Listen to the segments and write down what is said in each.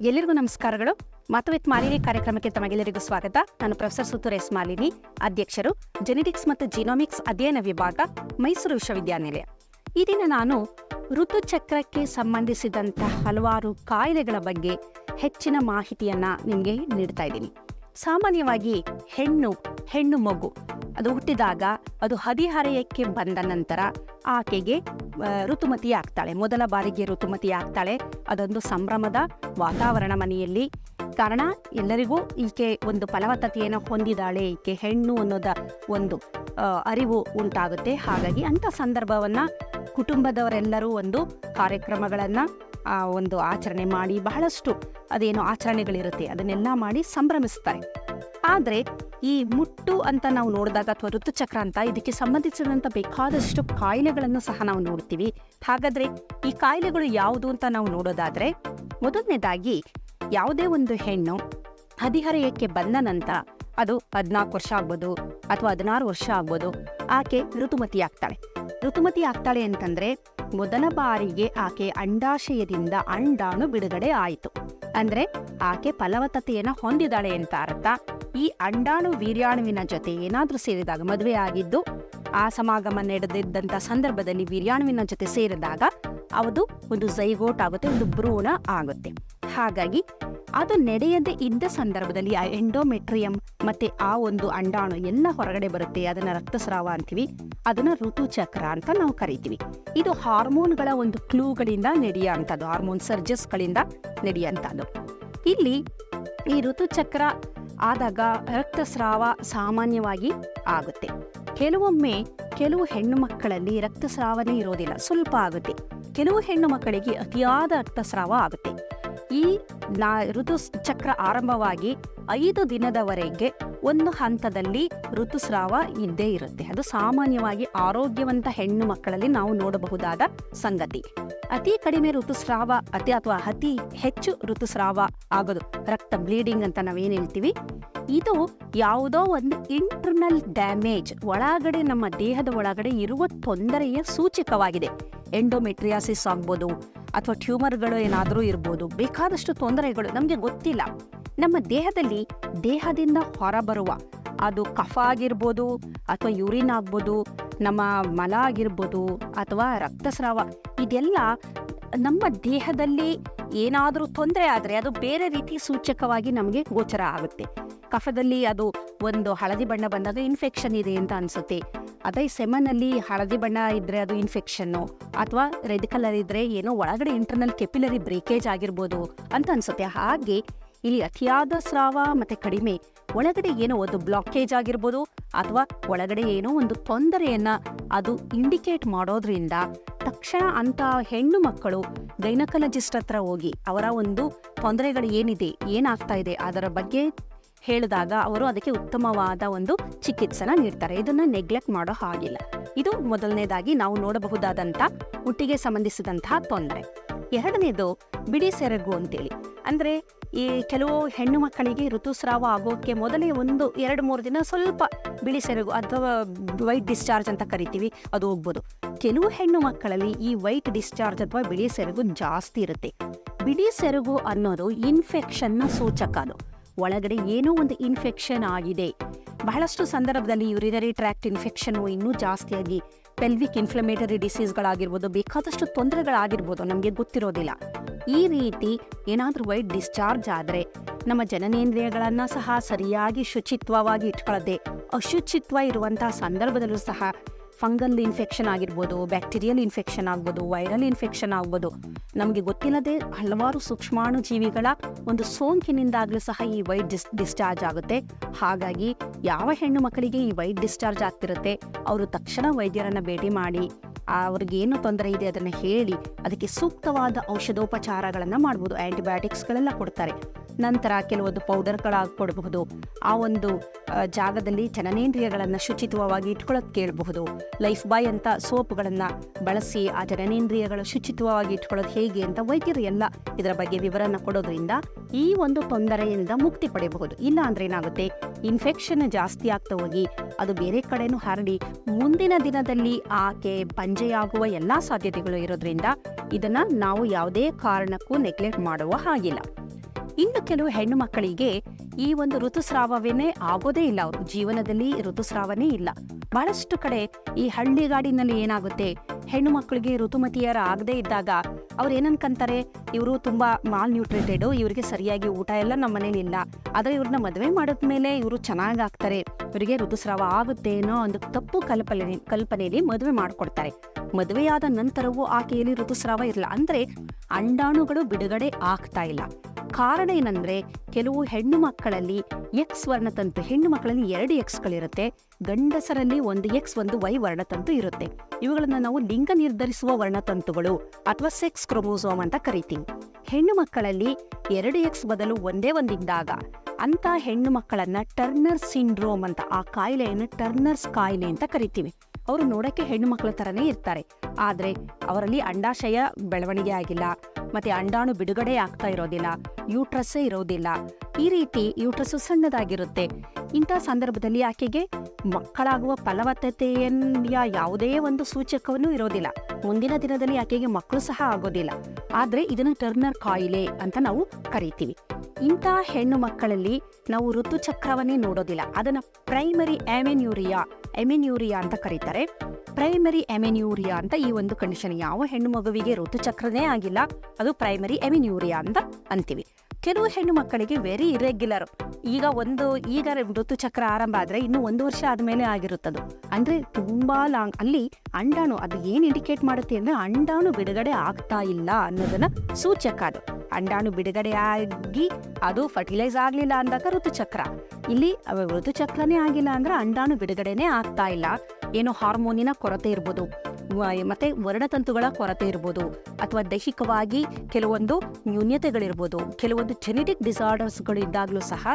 ಎಲ್ಲರಿಗೂ ನಮಸ್ಕಾರಗಳು. ಮಾತು ವಿತ್ ಮಾಲಿನಿ ಕಾರ್ಯಕ್ರಮಕ್ಕೆ ತಮಗೆಲ್ಲರಿಗೂ ಸ್ವಾಗತ. ನಾನು ಪ್ರೊಫೆಸರ್ ಸುತ್ತೂರ್ ಎಸ್ ಮಾಲಿನಿ, ಅಧ್ಯಕ್ಷರು ಜೆನೆಟಿಕ್ಸ್ ಮತ್ತು ಜಿನೋಮಿಕ್ಸ್ ಅಧ್ಯಯನ ವಿಭಾಗ, ಮೈಸೂರು ವಿಶ್ವವಿದ್ಯಾನಿಲಯ. ಈ ದಿನ ನಾನು ಋತುಚಕ್ರಕ್ಕೆ ಸಂಬಂಧಿಸಿದಂತಹ ಹಲವಾರು ಕಾಯಿಲೆಗಳ ಬಗ್ಗೆ ಹೆಚ್ಚಿನ ಮಾಹಿತಿಯನ್ನ ನಿಮಗೆ ನೀಡ್ತಾ ಇದ್ದೀನಿ. ಸಾಮಾನ್ಯವಾಗಿ ಹೆಣ್ಣು ಹೆಣ್ಣು ಮಗು, ಅದು ಹುಟ್ಟಿದಾಗ ಅದು ಹದಿಹರೆಯಕ್ಕೆ ಬಂದ ನಂತರ ಆಕೆಗೆ ಋತುಮತಿ ಆಗ್ತಾಳೆ. ಮೊದಲ ಬಾರಿಗೆ ಋತುಮತಿ ಆಗ್ತಾಳೆ. ಅದೊಂದು ಸಂಭ್ರಮದ ವಾತಾವರಣ ಮನೆಯಲ್ಲಿ. ಕಾರಣ, ಎಲ್ಲರಿಗೂ ಈಕೆ ಒಂದು ಫಲವತ್ತತೆಯನ್ನು ಹೊಂದಿದಾಳೆ. ಈಕೆ ಹೆಣ್ಣು ಅನ್ನೋದ ಒಂದು ಅರಿವು ಉಂಟಾಗುತ್ತೆ. ಹಾಗಾಗಿ ಅಂಥ ಸಂದರ್ಭವನ್ನ ಕುಟುಂಬದವರೆಲ್ಲರೂ ಒಂದು ಕಾರ್ಯಕ್ರಮಗಳನ್ನ ಒಂದು ಆಚರಣೆ ಮಾಡಿ ಬಹಳಷ್ಟು ಅದೇನು ಆಚರಣೆಗಳಿರುತ್ತೆ. ಅದನ್ನೆಲ್ಲ ಮಾಡಿ ಸಂಭ್ರಮಿಸ್ತಾರೆ. ಆದರೆ ಈ ಮುಟ್ಟು ಅಂತ ನಾವು ನೋಡಿದಾಗ ಅಥವಾ ಋತುಚಕ್ರ ಅಂತ ಇದಕ್ಕೆ ಸಂಬಂಧಿಸಿದಂಥ ಬೇಕಾದಷ್ಟು ಕಾಯಿಲೆಗಳನ್ನು ಸಹ ನಾವು ನೋಡ್ತೀವಿ. ಹಾಗಾದ್ರೆ ಈ ಕಾಯಿಲೆಗಳು ಯಾವುದು ಅಂತ ನಾವು ನೋಡೋದಾದ್ರೆ ಮೊದಲನೇದಾಗಿ ಯಾವುದೇ ಒಂದು ಹೆಣ್ಣು ಹದಿಹರೆಯಕ್ಕೆ ಬಂದ ನಂತರ ಅದು ಹದಿನಾಲ್ಕು ವರ್ಷ ಆಗ್ಬೋದು ಅಥವಾ ಹದಿನಾರು ವರ್ಷ ಆಗ್ಬೋದು, ಆಕೆ ಋತುಮತಿ ಆಗ್ತಾಳೆ ಋತುಮತಿ ಆಗ್ತಾಳೆ ಅಂತಂದ್ರೆ ಮೊದಲ ಬಾರಿಗೆ ಆಕೆ ಅಂಡಾಶಯದಿಂದ ಅಂಡಾಣು ಬಿಡುಗಡೆ ಆಯಿತು. ಅಂದ್ರೆ ಆಕೆ ಫಲವತ್ತತೆಯನ್ನ ಹೊಂದಿದಾಳೆ ಅಂತ ಅರ್ಥ. ಈ ಅಂಡಾಣು ವೀರ್ಯಾಣುವಿನ ಜೊತೆ ಏನಾದರೂ ಸೇರಿದಾಗ ಮದುವೆ ಆಗಿದ್ದು, ಆ ಸಮಾಗಮ ನಡೆದಿದ್ದಂಥ ಸಂದರ್ಭದಲ್ಲಿ ವೀರ್ಯಾಣುವಿನ ಜೊತೆ ಸೇರಿದಾಗ ಅದು ಒಂದು ಝೈಗೋಟ್ ಆಗುತ್ತೆ ಒಂದು ಭ್ರೂಣ ಆಗುತ್ತೆ. ಹಾಗಾಗಿ ಅದು ನಡೆಯದೆ ಇದ್ದ ಸಂದರ್ಭದಲ್ಲಿ ಆ ಎಂಡೋಮೆಟ್ರಿಯಂ ಮತ್ತೆ ಆ ಒಂದು ಅಂಡಾಣು ಎಲ್ಲ ಹೊರಗಡೆ ಬರುತ್ತೆ, ಅದನ್ನ ರಕ್ತಸ್ರಾವ ಅಂತೀವಿ, ಅದನ್ನ ಋತುಚಕ್ರ ಅಂತ ನಾವು ಕರಿತೀವಿ. ಇದು ಹಾರ್ಮೋನ್ಗಳ ಒಂದು ಕ್ಲೂಗಳಿಂದ ನಡೆಯುವಂಥದ್ದು ಹಾರ್ಮೋನ್ ಸರ್ಜಸ್ಗಳಿಂದ ನಡೆಯುವಂಥದ್ದು ಇಲ್ಲಿ ಈ ಋತುಚಕ್ರ ಆದಾಗ ರಕ್ತಸ್ರಾವ ಸಾಮಾನ್ಯವಾಗಿ ಆಗುತ್ತೆ. ಕೆಲವೊಮ್ಮೆ ಕೆಲವು ಹೆಣ್ಣು ಮಕ್ಕಳಲ್ಲಿ ರಕ್ತಸ್ರಾವನೇ ಇರೋದಿಲ್ಲ, ಸ್ವಲ್ಪ ಆಗುತ್ತೆ. ಕೆಲವು ಹೆಣ್ಣು ಮಕ್ಕಳಿಗೆ ಅತಿಯಾದ ರಕ್ತಸ್ರಾವ ಆಗುತ್ತೆ. ಈ ನಾ ಋತುಚಕ್ರ ಆರಂಭವಾಗಿ ಐದು ದಿನದವರೆಗೆ ಒಂದು ಹಂತದಲ್ಲಿ ಋತುಸ್ರಾವ ಇದ್ದೇ ಇರುತ್ತೆ. ಅದು ಸಾಮಾನ್ಯವಾಗಿ ಆರೋಗ್ಯವಂತ ಹೆಣ್ಣು ಮಕ್ಕಳಲ್ಲಿ ನಾವು ನೋಡಬಹುದಾದ ಸಂಗತಿ. ಅತಿ ಕಡಿಮೆ ಋತುಸ್ರಾವ, ಅತಿ ಅಥವಾ ಅತಿ ಹೆಚ್ಚು ಋತುಸ್ರಾವ ಆಗೋದು. ರಕ್ತ ಬ್ಲೀಡಿಂಗ್ ಅಂತ ನಾವೇನು ಹೇಳ್ತೀವಿ? ಇದು ಯಾವುದೋ ಒಂದು ಇಂಟರ್ನಲ್ ಡ್ಯಾಮೇಜ್ ಒಳಗಡೆ, ನಮ್ಮ ದೇಹದ ಒಳಗಡೆ ಇರುವ ತೊಂದರೆಯ ಸೂಚಕವಾಗಿದೆ. ಎಂಡೋಮೆಟ್ರಿಯಾಸಿಸ್ ಆಗ್ಬೋದು ಅಥವಾ ಟ್ಯೂಮರ್ಗಳು ಏನಾದರೂ ಇರ್ಬೋದು, ಬೇಕಾದಷ್ಟು ತೊಂದರೆಗಳು ನಮಗೆ ಗೊತ್ತಿಲ್ಲ. ನಮ್ಮ ದೇಹದಲ್ಲಿ ದೇಹದಿಂದ ಹೊರಬರುವ ಅದು ಕಫ ಆಗಿರ್ಬೋದು ಅಥವಾ ಯೂರಿನ್ ಆಗ್ಬೋದು, ನಮ್ಮ ಮಲ ಆಗಿರ್ಬೋದು ಅಥವಾ ರಕ್ತಸ್ರಾವ, ಇದೆಲ್ಲ ನಮ್ಮ ದೇಹದಲ್ಲಿ ಏನಾದರೂ ತೊಂದರೆ ಆದರೆ ಅದು ಬೇರೆ ರೀತಿ ಸೂಚಕವಾಗಿ ನಮಗೆ ಗೋಚರ ಆಗುತ್ತೆ. ಕಫದಲ್ಲಿ ಅದು ಒಂದು ಹಳದಿ ಬಣ್ಣ ಬಂದಾಗ ಇನ್ಫೆಕ್ಷನ್ ಇದೆ ಅಂತ ಅನ್ಸುತ್ತೆ. ಅದೇ ಸೆಮನಲ್ಲಿ ಹಳದಿ ಬಣ್ಣ ಇದ್ದರೆ ಅದು ಇನ್ಫೆಕ್ಷನ್ನು ಅಥವಾ ರೆಡ್ ಕಲರ್ ಇದ್ದರೆ ಏನೋ ಒಳಗಡೆ ಇಂಟರ್ನಲ್ ಕೆಪಿಲರಿ ಬ್ರೇಕೇಜ್ ಆಗಿರ್ಬೋದು ಅಂತ ಅನ್ಸುತ್ತೆ. ಹಾಗೆ ಇಲ್ಲಿ ಅತಿಯಾದ ಸ್ರಾವ ಮತ್ತೆ ಕಡಿಮೆ. ಒಳಗಡೆ ಏನೋ ಒಂದು ಬ್ಲಾಕೇಜ್ ಆಗಿರ್ಬೋದು ಅಥವಾ ಒಳಗಡೆ ಏನೋ ಒಂದು ತೊಂದರೆಯನ್ನ ಅದು ಇಂಡಿಕೇಟ್ ಮಾಡೋದ್ರಿಂದ ತಕ್ಷಣ ಅಂತ ಹೆಣ್ಣು ಮಕ್ಕಳು ಗೈನಕಲಜಿಸ್ಟ್ ಹತ್ರ ಹೋಗಿ ಅವರ ಒಂದು ತೊಂದರೆಗಳು ಏನಿದೆ, ಏನಾಗ್ತಾ ಇದೆ ಅದರ ಬಗ್ಗೆ ಹೇಳಿದಾಗ ಅವರು ಅದಕ್ಕೆ ಉತ್ತಮವಾದ ಒಂದು ಚಿಕಿತ್ಸೆನ ನೀಡ್ತಾರೆ. ಇದನ್ನ ನೆಗ್ಲೆಕ್ಟ್ ಮಾಡೋ ಹಾಗಿಲ್ಲ. ಇದು ಮೊದಲನೇದಾಗಿ ನಾವು ನೋಡಬಹುದಾದಂಥ ಹುಟ್ಟಿಗೆ ಸಂಬಂಧಿಸಿದಂತಹ ತೊಂದರೆ. ಎರಡನೇದು ಬಿಡಿ ಸೆರಗು ಅಂತೇಳಿ. ಅಂದ್ರೆ ಈ ಕೆಲವು ಹೆಣ್ಣು ಮಕ್ಕಳಿಗೆ ಋತುಸ್ರಾವ ಆಗೋಕ್ಕೆ ಮೊದಲೇ ಒಂದು, ಎರಡು, ಮೂರು ದಿನ ಸ್ವಲ್ಪ ಬಿಳಿ ಸೆರಗು ಅಥವಾ ವೈಟ್ ಡಿಸ್ಚಾರ್ಜ್ ಅಂತ ಕರಿತೀವಿ, ಅದು ಹೋಗ್ಬೋದು. ಕೆಲವು ಹೆಣ್ಣು ಮಕ್ಕಳಲ್ಲಿ ಈ ವೈಟ್ ಡಿಸ್ಚಾರ್ಜ್ ಅಥವಾ ಬಿಳಿ ಸೆರಗು ಜಾಸ್ತಿ ಇರುತ್ತೆ. ಬಿಳಿ ಸೆರಗು ಅನ್ನೋದು ಇನ್ಫೆಕ್ಷನ್ನ ಸೂಚಕ ಅದು. ಒಳಗಡೆ ಏನೋ ಒಂದು ಇನ್ಫೆಕ್ಷನ್ ಆಗಿದೆ. ಬಹಳಷ್ಟು ಸಂದರ್ಭದಲ್ಲಿ ಯುರಿನರಿ ಟ್ರ್ಯಾಕ್ಟ್ ಇನ್ಫೆಕ್ಷನ್ ಇನ್ನೂ ಜಾಸ್ತಿಯಾಗಿ ಪೆಲ್ವಿಕ್ ಇನ್ಫ್ಲಮೇಟರಿ ಡಿಸೀಸ್ಗಳಾಗಿರ್ಬೋದು ಬೇಕಾದಷ್ಟು ತೊಂದರೆಗಳಾಗಿರ್ಬೋದು, ನಮಗೆ ಗೊತ್ತಿರೋದಿಲ್ಲ. ಈ ರೀತಿ ಏನಾದರೂ ವೈಟ್ ಡಿಸ್ಚಾರ್ಜ್ ಆದರೆ ನಮ್ಮ ಜನನೇಂದ್ರಿಯಗಳನ್ನು ಸಹ ಸರಿಯಾಗಿ ಶುಚಿತ್ವವಾಗಿ ಇಟ್ಕೊಳ್ಳದೆ ಅಶುಚಿತ್ವ ಇರುವಂತಹ ಸಂದರ್ಭದಲ್ಲೂ ಸಹ ಫಂಗಲ್ ಇನ್ಫೆಕ್ಷನ್ ಆಗಿರ್ಬೋದು, ಬ್ಯಾಕ್ಟೀರಿಯಲ್ ಇನ್ಫೆಕ್ಷನ್ ಆಗ್ಬೋದು, ವೈರಲ್ ಇನ್ಫೆಕ್ಷನ್ ಆಗ್ಬೋದು, ನಮಗೆ ಗೊತ್ತಿಲ್ಲದೆ ಹಲವಾರು ಸೂಕ್ಷ್ಮಾಣು ಜೀವಿಗಳ ಒಂದು ಸೋಂಕಿನಿಂದಾಗಲೂ ಸಹ ಈ ವೈಟ್ ಡಿಸ್, ಡಿಸ್ಚಾರ್ಜ್ ಆಗುತ್ತೆ. ಹಾಗಾಗಿ ಯಾವ ಹೆಣ್ಣು ಮಕ್ಕಳಿಗೆ ಈ ವೈಟ್ ಡಿಸ್ಚಾರ್ಜ್ ಆಗ್ತಿರುತ್ತೆ, ಅವರು ತಕ್ಷಣ ವೈದ್ಯರನ್ನ ಭೇಟಿ ಮಾಡಿ ಅವ್ರಿಗೆ ಏನು ತೊಂದರೆ ಇದೆ ಅದನ್ನು ಹೇಳಿ ಅದಕ್ಕೆ ಸೂಕ್ತವಾದ ಔಷಧೋಪಚಾರಗಳನ್ನು ಮಾಡ್ಬೋದು. ಆ್ಯಂಟಿಬಯೋಟಿಕ್ಸ್ಗಳೆಲ್ಲ ಕೊಡ್ತಾರೆ. ನಂತರ ಕೆಲವೊಂದು ಪೌಡರ್ಗಳು ಕೊಡಬಹುದು ಆ ಒಂದು ಜಾಗದಲ್ಲಿ ಜನನೇಂದ್ರಿಯಗಳನ್ನು ಶುಚಿತ್ವವಾಗಿ ಇಟ್ಕೊಳ್ಳೋಕೆ ಕೇಳಬಹುದು. ಲೈಫ್ ಬಾಯ್ ಅಂತ ಸೋಪ್ಗಳನ್ನು ಬಳಸಿ ಆ ಜನನೇಂದ್ರಿಯಗಳ ಶುಚಿತ್ವವಾಗಿ ಇಟ್ಕೊಳ್ಳೋದು ಹೇಗೆ ಅಂತ ವೈದ್ಯರು ಎಲ್ಲ ಇದರ ಬಗ್ಗೆ ವಿವರನ ಕೊಡೋದ್ರಿಂದ ಈ ಒಂದು ತೊಂದರೆಯಿಂದ ಮುಕ್ತಿ ಪಡೆಯಬಹುದು. ಇಲ್ಲ ಅಂದ್ರೆ ಏನಾಗುತ್ತೆ? ಇನ್ಫೆಕ್ಷನ್ ಜಾಸ್ತಿ ಆಗ್ತಾ ಹೋಗಿ, ಅದು ಬೇರೆ ಕಡೆನೂ ಹರಡಿ, ಮುಂದಿನ ದಿನದಲ್ಲಿ ಆಕೆ ಬಂಜೆಯಾಗುವ ಎಲ್ಲಾ ಸಾಧ್ಯತೆಗಳು ಇರೋದ್ರಿಂದ ಇದನ್ನ ನಾವು ಯಾವುದೇ ಕಾರಣಕ್ಕೂ ನೆಗ್ಲೆಕ್ಟ್ ಮಾಡುವ ಹಾಗಿಲ್ಲ. ಇನ್ನು ಕೆಲವು ಹೆಣ್ಣು ಮಕ್ಕಳಿಗೆ ಈ ಒಂದು ಋತುಸ್ರಾವವೇನೇ ಆಗೋದೇ ಇಲ್ಲ ಅವರು. ಜೀವನದಲ್ಲಿ ಋತುಸ್ರಾವನೇ ಇಲ್ಲ. ಬಹಳಷ್ಟು ಕಡೆ ಈ ಹಳ್ಳಿಗಾಡಿನಲ್ಲಿ ಏನಾಗುತ್ತೆ? ಹೆಣ್ಣು ಮಕ್ಕಳಿಗೆ ಋತುಮತಿಯರ ಆಗದೇ ಇದ್ದಾಗ ಅವ್ರು ಏನನ್ಕಂತಾರೆ ಇವರು ತುಂಬಾ ಮಾಲ್ ನ್ಯೂಟ್ರಿಟೆಡ್ ಇವರಿಗೆ ಸರಿಯಾಗಿ ಊಟ ಎಲ್ಲ ನಮ್ಮ ಮನೇಲಿ ಇಲ್ಲ. ಆದ್ರೆ ಇವ್ರನ್ನ ಮದುವೆ ಮಾಡಿದ್ಮೇಲೆ ಇವರು ಚೆನ್ನಾಗ್ ಆಗ್ತಾರೆ. ಇವರಿಗೆ ಋತುಸ್ರಾವ ಆಗುತ್ತೆ ಅನ್ನೋ ಒಂದು ತಪ್ಪು ಕಲ್ಪನೆ, ಕಲ್ಪನೆಯಲ್ಲಿ ಮದುವೆ ಮಾಡ್ಕೊಡ್ತಾರೆ. ಮದುವೆಯಾದ ನಂತರವೂ ಆಕೆಯಲ್ಲಿ ಋತುಸ್ರಾವ ಇರಲ್ಲ ಅಂದ್ರೆ ಅಂಡಾಣುಗಳು ಬಿಡುಗಡೆ ಆಗ್ತಾ ಇಲ್ಲ. ಕಾರಣ ಏನಂದ್ರೆ ಕೆಲವು ಹೆಣ್ಣು ಮಕ್ಕಳಲ್ಲಿ ಎಕ್ಸ್ ವರ್ಣತಂತು, ಹೆಣ್ಣು ಮಕ್ಕಳಲ್ಲಿ ಎರಡು ಎಕ್ಸ್ಗಳಿರುತ್ತೆ ಗಂಡಸರಲ್ಲಿ ಒಂದು ಎಕ್ಸ್ ಒಂದು ವೈ ವರ್ಣತಂತು ಇರುತ್ತೆ. ಇವುಗಳನ್ನು ನಾವು ಲಿಂಗ ನಿರ್ಧರಿಸುವ ವರ್ಣತಂತುಗಳು ಅಥವಾ ಸೆಕ್ಸ್ ಕ್ರೋಮೋಸೋಮ್ ಅಂತ ಕರಿತೀವಿ. ಹೆಣ್ಣು ಮಕ್ಕಳಲ್ಲಿ ಎರಡು ಎಕ್ಸ್ ಬದಲು ಒಂದೇ ಒಂದಿದ್ದಾಗ ಅಂತ ಹೆಣ್ಣು ಮಕ್ಕಳನ್ನ ಟರ್ನರ್ ಸಿಂಡ್ರೋಮ್ ಅಂತ, ಆ ಕಾಯಿಲೆಯನ್ನು ಟರ್ನರ್ಸ್ ಕಾಯಿಲೆ ಅಂತ ಕರಿತೀವಿ. ಅವರು ನೋಡಕ್ಕೆ ಹೆಣ್ಣು ಮಕ್ಕಳ ತರನೇ ಇರ್ತಾರೆ. ಆದ್ರೆ ಅವರಲ್ಲಿ ಅಂಡಾಶಯ ಬೆಳವಣಿಗೆ ಆಗಿಲ್ಲ. ಮತ್ತೆ ಅಂಡಾಣು ಬಿಡುಗಡೆ ಆಗ್ತಾ ಇರೋದಿಲ್ಲ. ಯೂಟ್ರಸ್ಸೇ ಇರೋದಿಲ್ಲ. ಈ ರೀತಿ ಯೂಟ್ರಸ್ಸು ಸಣ್ಣದಾಗಿರುತ್ತೆ. ಇಂಥ ಸಂದರ್ಭದಲ್ಲಿ ಆಕೆಗೆ ಮಕ್ಕಳಾಗುವ ಫಲವತ್ತತೆಯ ಯಾವುದೇ ಒಂದು ಸೂಚಕವನ್ನೂ ಇರೋದಿಲ್ಲ. ಮುಂದಿನ ದಿನದಲ್ಲಿ ಆಕೆಗೆ ಮಕ್ಕಳು ಸಹ ಆಗೋದಿಲ್ಲ. ಆದರೆ ಇದನ್ನು ಟರ್ನರ್ ಕಾಯಿಲೆ ಅಂತ ನಾವು ಕರಿತೀವಿ. ಇಂಥ ಹೆಣ್ಣು ಮಕ್ಕಳಲ್ಲಿ ನಾವು ಋತುಚಕ್ರವನ್ನೇ ನೋಡೋದಿಲ್ಲ. ಅದನ್ನ ಪ್ರೈಮರಿ ಎಮೆನ್ಯೂರಿಯಾ ಎಮೆನ್ಯೂರಿಯಾ ಅಂತ ಕರೀತಾರೆ. ಪ್ರೈಮರಿ ಎಮಿನ್ಯೂರಿಯಾ ಅಂತ ಈ ಒಂದು ಕಂಡೀಷನ್ ಯಾವ ಹೆಣ್ಣು ಮಗುವಿಗೆ ಋತುಚಕ್ರನೇ ಆಗಿಲ್ಲ, ಅದು ಪ್ರೈಮರಿ ಎಮಿನ್ಯೂರಿಯಾ ಅಂತ ಅಂತೀವಿ. ಕೆಲವು ಹೆಣ್ಣು ಮಕ್ಕಳಿಗೆ ವೆರಿ ಇರೆಗ್ಯುಲರ್ ಈಗ ಒಂದು, ಈಗ ಋತುಚಕ್ರ ಆರಂಭ ಆದ್ರೆ ಇನ್ನು ಒಂದು ವರ್ಷ ಆದ್ಮೇಲೆ ಆಗಿರುತ್ತದು. ಅಂದ್ರೆ ತುಂಬಾ ಲಾಂಗ್ ಅಲ್ಲಿ ಅಂಡಾಣು, ಅದು ಏನ್ ಇಂಡಿಕೇಟ್ ಮಾಡುತ್ತೆ ಅಂದ್ರೆ ಅಂಡಾಣು ಬಿಡುಗಡೆ ಆಗ್ತಾ ಇಲ್ಲ ಅನ್ನೋದನ್ನ ಸೂಚಕ ಅದು. ಅಂಡಾಣು ಬಿಡುಗಡೆ ಆಗಿ ಅದು ಫರ್ಟಿಲೈಸ್ ಆಗಲಿಲ್ಲ ಅಂದಾಗ ಋತುಚಕ್ರ. ಇಲ್ಲಿ, ಋತುಚಕ್ರನೇ ಆಗಿಲ್ಲ ಅಂದ್ರೆ ಅಂಡಾಣು ಬಿಡುಗಡೆನೇ ಆಗ್ತಾ ಇಲ್ಲ. ಏನೋ ಹಾರ್ಮೋನಿನ ಕೊರತೆ ಇರ್ಬೋದು. ಮತ್ತೆ ವರ್ಣತಂತುಗಳ ಕೊರತೆ ಇರ್ಬೋದು ಅಥವಾ ದೈಹಿಕವಾಗಿ ಕೆಲವೊಂದು ನ್ಯೂನ್ಯತೆಗಳಿರ್ಬೋದು. ಕೆಲವೊಂದು ಜೆನೆಟಿಕ್ ಡಿಸಾರ್ಡರ್ಸ್ಗಳು ಇದ್ದಾಗಲೂ ಸಹ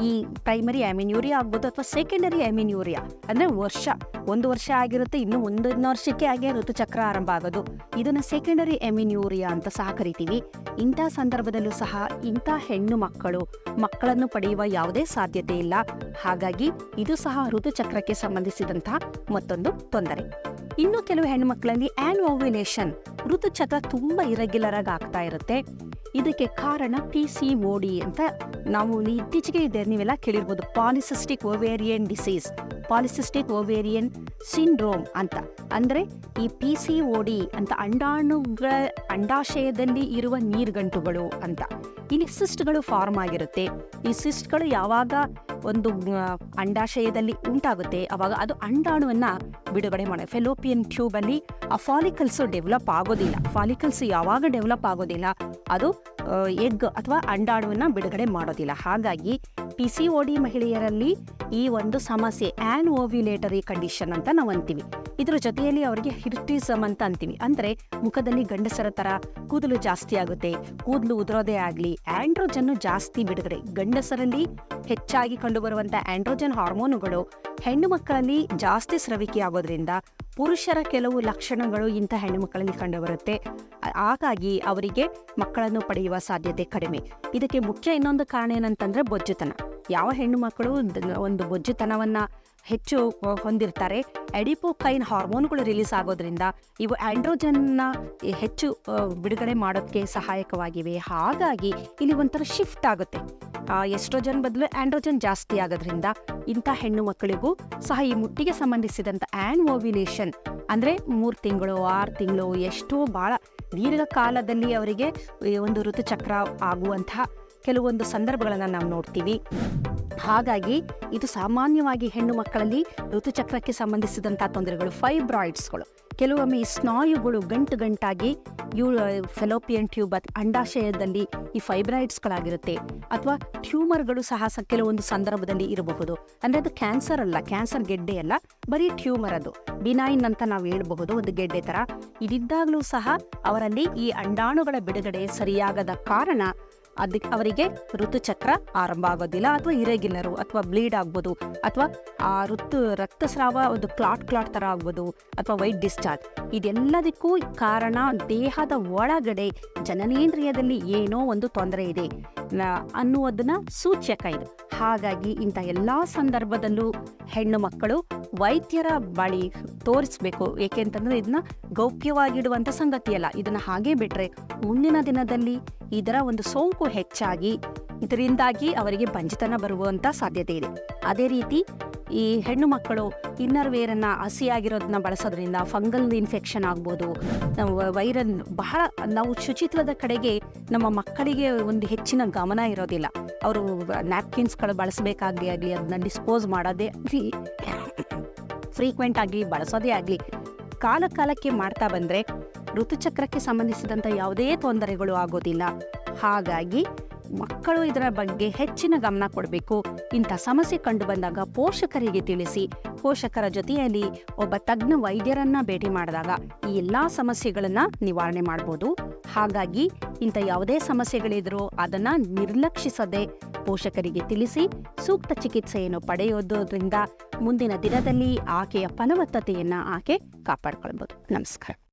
ಈ ಪ್ರೈಮರಿ ಅಮಿನ್ಯೂರಿಯಾ ಆಗ್ಬೋದು ಅಥವಾ ಸೆಕೆಂಡರಿ ಅಮಿನ್ಯೂರಿಯಾ ಅಂದ್ರೆ ವರ್ಷ. ಒಂದು ವರ್ಷ ಆಗಿರುತ್ತೆ, ಇನ್ನು ಒಂದೊಂದು ವರ್ಷಕ್ಕೆ ಆಗಿ ಋತುಚಕ್ರ ಆರಂಭ ಆಗೋದು. ಇದನ್ನ ಸೆಕೆಂಡರಿ ಅಮಿನ್ಯೂರಿಯಾ ಅಂತ ಸಹ ಕರಿತೀವಿ. ಇಂಥ ಸಂದರ್ಭದಲ್ಲೂ ಸಹ ಇಂಥ ಹೆಣ್ಣು ಮಕ್ಕಳು ಮಕ್ಕಳನ್ನು ಪಡೆಯುವ ಯಾವುದೇ ಸಾಧ್ಯತೆ ಇಲ್ಲ. ಹಾಗಾಗಿ ಇದು ಸಹ ಋತುಚಕ್ರಕ್ಕೆ ಸಂಬಂಧಿಸಿದಂತಹ ಮತ್ತೊಂದು ತೊಂದರೆ. ಇನ್ನು ಕೆಲವು ಹೆಣ್ಮಕ್ಳಲ್ಲಿ ಆನ್ ಓವ್ಯುಲೇಷನ್ ಋತುಚಕ್ರ ತುಂಬಾ ಇರೆಗ್ಯುಲರ್ ಆಗಿ ಆಗ್ತಾ ಇರುತ್ತೆ. ಇದಕ್ಕೆ ಕಾರಣ ಪಿ ಸಿ ಓಡಿ ಅಂತ ನಾವು ಇತ್ತೀಚೆಗೆ ಇದೆ ನೀವೆಲ್ಲ ಕೇಳಿರ್ಬೋದು. Polycystic ovarian disease polycystic ovarian syndrome ಅಂತ. ಅಂದ್ರೆ ಈ ಪಿ ಸಿ ಓಡಿ ಅಂತ ಅಂಡಾಣುಗಳ ಅಂಡಾಶಯದಲ್ಲಿ ಇರುವ ನೀರ್ಗಂಟುಗಳು ಅಂತ. ಇಲ್ಲಿ ಸಿಸ್ಟ್ಗಳು ಫಾರ್ಮ್ ಆಗಿರುತ್ತೆ. ಈ ಸಿಸ್ಟ್ಗಳು ಯಾವಾಗ ಒಂದು ಅಂಡಾಶಯದಲ್ಲಿ ಉಂಟಾಗುತ್ತೆ, ಅವಾಗ ಅದು ಅಂಡಾಣುವನ್ನ ಬಿಡುಗಡೆ ಮಾಡೋ ಫೆಲೋಪಿಯನ್ ಟ್ಯೂಬ್ ಅಲ್ಲಿ ಆ ಫಾಲಿಕಲ್ಸ್ ಡೆವಲಪ್ ಆಗೋದಿಲ್ಲ. ಫಾಲಿಕಲ್ಸ್ ಯಾವಾಗ ಡೆವಲಪ್ ಆಗೋದಿಲ್ಲ, ಅದು ಎಗ್ ಅಥವಾ ಅಂಡಾಣುವನ್ನ ಬಿಡುಗಡೆ ಮಾಡೋದಿಲ್ಲ. ಹಾಗಾಗಿ ಪಿ ಮಹಿಳೆಯರಲ್ಲಿ ಈ ಒಂದು ಸಮಸ್ಯೆ ಆನ್ ಓವ್ಯುಲೇಟರಿ ಕಂಡೀಷನ್ ಅಂತ ನಾವು ಅಂತೀವಿ. ಇದ್ರ ಜೊತೆಯಲ್ಲಿ ಅವರಿಗೆ ಹಿರ್ಟಿಸಮ್ ಅಂತ ಅಂತೀವಿ. ಅಂದ್ರೆ ಮುಖದಲ್ಲಿ ಗಂಡಸರ ತರ ಕೂದಲು ಜಾಸ್ತಿ ಆಗುತ್ತೆ, ಕೂದಲು ಉದುರೋದೇ ಆಗ್ಲಿ ಆಂಡ್ರೋಜನ್ ಜಾಸ್ತಿ ಬಿಡುಗಡೆ ಗಂಡಸರಲ್ಲಿ ಹೆಚ್ಚಾಗಿ ಕಂಡುಬರುವಂತ ಆಂಡ್ರೋಜನ್ ಹಾರ್ಮೋನುಗಳು ಹೆಣ್ಣು ಮಕ್ಕಳಲ್ಲಿ ಜಾಸ್ತಿ ಸ್ರವಿಕೆ ಆಗೋದ್ರಿಂದ ಪುರುಷರ ಕೆಲವು ಲಕ್ಷಣಗಳು ಇಂಥ ಹೆಣ್ಣು ಮಕ್ಕಳಲ್ಲಿ ಕಂಡುಬರುತ್ತೆ. ಹಾಗಾಗಿ ಅವರಿಗೆ ಮಕ್ಕಳನ್ನು ಪಡೆಯುವ ಸಾಧ್ಯತೆ ಕಡಿಮೆ. ಇದಕ್ಕೆ ಮುಖ್ಯ ಇನ್ನೊಂದು ಕಾರಣ ಏನಂತಂದ್ರೆ ಬೊಜ್ಜುತನ. ಯಾವ ಹೆಣ್ಣು ಮಕ್ಕಳು ಒಂದು ಬೊಜ್ಜುತನವನ್ನ ಹೆಚ್ಚು ಹೊಂದಿರ್ತಾರೆ ಎಡಿಪೋಕೈನ್ ಹಾರ್ಮೋನ್ಗಳು ರಿಲೀಸ್ ಆಗೋದ್ರಿಂದ ಇವು ಆಂಡ್ರೋಜನ್ನ ಹೆಚ್ಚು ಬಿಡುಗಡೆ ಮಾಡೋದಕ್ಕೆ ಸಹಾಯಕವಾಗಿವೆ. ಹಾಗಾಗಿ ಇಲ್ಲಿ ಒಂಥರ ಶಿಫ್ಟ್ ಆಗುತ್ತೆ. ಎಸ್ಟ್ರೋಜನ್ ಬದಲು ಆಂಡ್ರೋಜನ್ ಜಾಸ್ತಿ ಆಗೋದ್ರಿಂದ ಇಂಥ ಹೆಣ್ಣು ಮಕ್ಕಳಿಗೂ ಸಹ ಈ ಮುಟ್ಟಿಗೆ ಸಂಬಂಧಿಸಿದಂಥ ಆನ್ ಓವ್ಯುಲೇಷನ್ ಅಂದರೆ ಮೂರು ತಿಂಗಳು, ಆರು ತಿಂಗಳು, ಎಷ್ಟೋ ಭಾಳ ದೀರ್ಘಕಾಲದಲ್ಲಿ ಅವರಿಗೆ ಒಂದು ಋತುಚಕ್ರ ಆಗುವಂತಹ ಕೆಲವೊಂದು ಸಂದರ್ಭಗಳನ್ನು ನಾವು ನೋಡ್ತೀವಿ. ಹಾಗಾಗಿ ಇದು ಸಾಮಾನ್ಯವಾಗಿ ಹೆಣ್ಣು ಮಕ್ಕಳಲ್ಲಿ ಋತುಚಕ್ರಕ್ಕೆ ಸಂಬಂಧಿಸಿದಂತಹ ತೊಂದರೆಗಳು ಫೈಬ್ರಾಯ್ಡ್ಸ್ಗಳು ಕೆಲವೊಮ್ಮೆ ಈ ಸ್ನಾಯುಗಳು ಗಂಟು ಗಂಟಾಗಿ ಯೂ ಫೆಲೋಪಿಯನ್ ಟ್ಯೂಬ್ ಅಥವಾ ಅಂಡಾಶಯದಲ್ಲಿ ಈ ಫೈಬ್ರಾಯ್ಡ್ಸ್ಗಳಾಗಿರುತ್ತೆ ಅಥವಾ ಟ್ಯೂಮರ್ಗಳು ಸಹ ಕೆಲವೊಂದು ಸಂದರ್ಭದಲ್ಲಿ ಇರಬಹುದು. ಅಂದ್ರೆ ಅದು ಕ್ಯಾನ್ಸರ್ ಅಲ್ಲ ಕ್ಯಾನ್ಸರ್ ಗೆಡ್ಡೆ ಅಲ್ಲ, ಬರೀ ಟ್ಯೂಮರ್ ಅದು. ಬಿನೈನ್ ಅಂತ ನಾವು ಹೇಳಬಹುದು, ಒಂದು ಗೆಡ್ಡೆ ತರ ಇದಿದ್ದಾಗಲೂ ಸಹ ಅವರಲ್ಲಿ ಈ ಅಂಡಾಣುಗಳ ಬಿಡುಗಡೆ ಸರಿಯಾಗದ ಕಾರಣ ಅದಕ್ಕೆ ಅವರಿಗೆ ಋತುಚಕ್ರ ಆರಂಭ ಆಗೋದಿಲ್ಲ ಅಥವಾ ಇರೆಗ್ಯುಲರು ಅಥವಾ ಬ್ಲೀಡ್ ಆಗ್ಬೋದು ಅಥವಾ ಆ ಋತು, ರಕ್ತಸ್ರಾವ ಒಂದು ಕ್ಲಾಟ್ ಕ್ಲಾಟ್ ತರ ಆಗ್ಬೋದು ಅಥವಾ ವೈಟ್ ಡಿಸ್ಚಾರ್ಜ್ ಇದೆಲ್ಲದಕ್ಕೂ ಕಾರಣ ದೇಹದ ಒಳಗಡೆ ಜನನೇಂದ್ರಿಯದಲ್ಲಿ ಏನೋ ಒಂದು ತೊಂದರೆ ಇದೆ. ಅನ್ನುವುದನ್ನ ಸೂಚ್ಯಕ ಇದು. ಹಾಗಾಗಿ ಇಂಥ ಎಲ್ಲ ಸಂದರ್ಭದಲ್ಲೂ ಹೆಣ್ಣು ಮಕ್ಕಳು ವೈದ್ಯರ ಬಳಿ ತೋರಿಸ್ಬೇಕು. ಏಕೆಂತಂದ್ರೆ ಇದನ್ನ ಗೌಪ್ಯವಾಗಿಡುವಂಥ ಸಂಗತಿಯಲ್ಲ. ಇದನ್ನ ಹಾಗೆ ಬಿಟ್ರೆ ಮುಂದಿನ ದಿನದಲ್ಲಿ ಇದರ ಒಂದು ಸೋಂಕು ಹೆಚ್ಚಾಗಿ ಇದರಿಂದಾಗಿ ಅವರಿಗೆ ಬಂಜಿತನ ಬರುವಂತ ಸಾಧ್ಯತೆ ಇದೆ. ಅದೇ ರೀತಿ ಈ ಹೆಣ್ಣು ಮಕ್ಕಳು ಇನ್ನರ್ ವೇರನ್ನ ಹಸಿಯಾಗಿರೋದನ್ನ ಬಳಸೋದ್ರಿಂದ ಫಂಗಲ್ ಇನ್ಫೆಕ್ಷನ್ ಆಗ್ಬೋದು. ವೈರಲ್ ಬಹಳ, ನಾವು ಶುಚಿತ್ವದ ಕಡೆಗೆ ನಮ್ಮ ಮಕ್ಕಳಿಗೆ ಒಂದು ಹೆಚ್ಚಿನ ಗಮನ ಇರೋದಿಲ್ಲ. ಅವರು ನ್ಯಾಪ್ಕಿನ್ಸ್ಗಳು ಬಳಸಬೇಕಾಗಲಿ ಆಗಲಿ ಅದನ್ನ ಡಿಸ್ಪೋಸ್ ಮಾಡೋದೇ ಆಗಲಿ ಫ್ರೀಕ್ವೆಂಟ್ ಆಗಿ ಬಳಸೋದೇ ಆಗಲಿ, ಕಾಲ ಕಾಲಕ್ಕೆ ಮಾಡ್ತಾ ಬಂದರೆ ಋತುಚಕ್ರಕ್ಕೆ ಸಂಬಂಧಿಸಿದಂಥ ಯಾವುದೇ ತೊಂದರೆಗಳು ಆಗೋದಿಲ್ಲ. ಹಾಗಾಗಿ ಮಕ್ಕಳು ಇದರ ಬಗ್ಗೆ ಹೆಚ್ಚಿನ ಗಮನ ಕೊಡಬೇಕು. ಇಂಥ ಸಮಸ್ಯೆ ಕಂಡು ಬಂದಾಗ ಪೋಷಕರಿಗೆ ತಿಳಿಸಿ. ಪೋಷಕರ ಜೊತೆಯಲ್ಲಿ ಒಬ್ಬ ತಜ್ಞ ವೈದ್ಯರನ್ನ ಭೇಟಿ ಮಾಡಿದಾಗ ಈ ಎಲ್ಲ ಸಮಸ್ಯೆಗಳನ್ನ ನಿವಾರಣೆ ಮಾಡ್ಬೋದು. ಹಾಗಾಗಿ ಇಂಥ ಯಾವುದೇ ಸಮಸ್ಯೆಗಳಿದ್ರೂ ಅದನ್ನ ನಿರ್ಲಕ್ಷಿಸದೆ ಪೋಷಕರಿಗೆ ತಿಳಿಸಿ ಸೂಕ್ತ ಚಿಕಿತ್ಸೆಯನ್ನು ಪಡೆಯೋದ್ರಿಂದ ಮುಂದಿನ ದಿನದಲ್ಲಿ ಆಕೆಯ ಫಲವತ್ತತೆಯನ್ನ ಆಕೆ ಕಾಪಾಡ್ಕೊಳ್ಬೋದು. ನಮಸ್ಕಾರ.